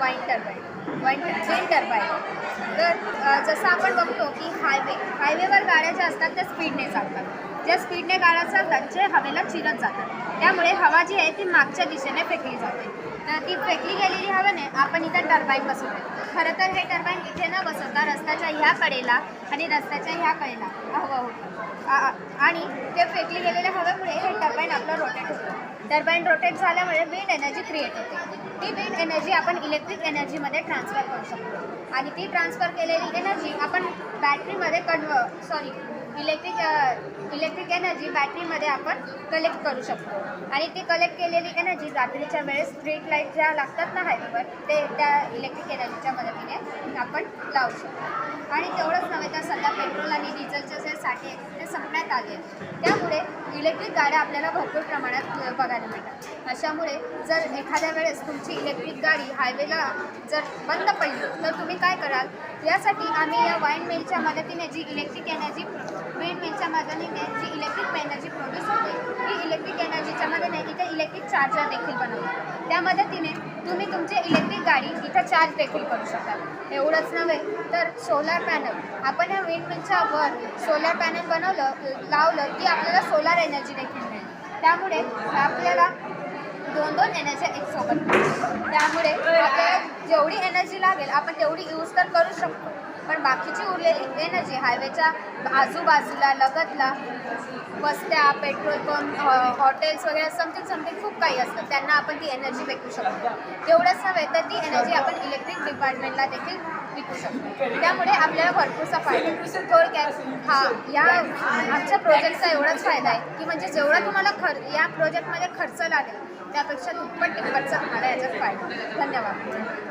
Wind turbine wind wind turbine तर जसं आपण बघतो की हायवे हायवेवर गाड्या ज्या असतात त्या स्पीडने चालतात. ज्या स्पीडने गाड्या चालतात जे हवेला चिरत जातात. त्यामुळे हवा जी आहे ती मागच्या दिशेने फेकली जाते. तर ती फेकली गेलेली हवेने आपण इथं टर्बाईन बसवतो. खरं तर हे टर्बाईन इथे न बसवता रस्त्याच्या ह्या कडेला आणि रस्त्याच्या ह्या कडेला हवं होतं. आणि ते फेकली गेलेल्या हवेमुळे हे टर्बाईन आपलं रोटेट होतं. टर्बाईन रोटेट झाल्यामुळे विंड एनर्जी क्रिएट होते ती विंड एनर्जी आपण इलेक्ट्रिक एनर्जीमध्ये ट्रान्सफर करू शकतो आणि ती ट्रान्सफर केलेली एनर्जी आपण बॅटरीमध्ये कन्व सॉरी इलेक्ट्रिक इलेक्ट्रिक एनर्जी बॅटरीमध्ये आपण कलेक्ट करू शकतो आणि ती कलेक्ट केलेली एनर्जी रात्रीच्या वेळेस स्ट्रीट लाइट ज्या लागतात ना हायवेवर ते त्या इलेक्ट्रिक एनर्जीच्या मदतीने आपण लावू शकतो आणि तेवढंच नव्हे तर सध्या पेट्रोल आणि डिझेलच्या साठे ते संपण्यात आले. त्यामुळे इलेक्ट्रिक गाड्या आपल्याला भरपूर प्रमाणात बघायला मिळतात. अशामुळे जर एखाद्या वेळेस तुमची इलेक्ट्रिक गाडी हायवेला जर बंद पडली तर तुम्ही काय कराल? यासाठी आम्ही या वाईन मिलच्या मदतीने जी इलेक्ट्रिक एनर्जी विंड मिलच्या मदतीने जी इलेक्ट्रिक एनर्जी प्रोड्यूस होते ही इलेक्ट्रिक एनर्जीच्या मदतीने इथे इलेक्ट्रिक चार्जर देखील बनवतो त्या मदतीने तुम्ही तुमची इलेक्ट्रिक गाडी इथं चार्ज देखील करू शकता एवढंच नव्हे तर सोलार पॅनल आपण ह्या विंडमिलच्या वर सोलार पॅनल बनवलं लावलं की आपल्याला सोलार एनर्जी देखील मिळेल. त्यामुळे आपल्याला दोन दोन एनर्जी एकसोबत मिळतील. त्यामुळे आपल्याला जेवढी एनर्जी लागेल आपण तेवढी यूज तर करू शकतो. पण बाकीची उरलेली एनर्जी हायवेच्या आजूबाजूला लगतला वस्त्या पेट्रोल पंप हॉटेल्स वगैरे समथिंग समथिंग खूप काही असतं. त्यांना आपण ती एनर्जी विकू शकतो. तेवढंच नव्हे तर ती एनर्जी आपण इलेक्ट्रिक डिपार्टमेंटला देखील विकू शकतो. त्यामुळे आपल्याला भरपूरसा फायदा थोडक्यात हा या आमच्या प्रोजेक्टचा एवढाच फायदा आहे की म्हणजे जेवढा तुम्हाला खर या प्रोजेक्टमध्ये खर्च लागेल त्यापेक्षा दुप्पट तिप्पटचा तुम्हाला याच्यात फायदा. धन्यवाद.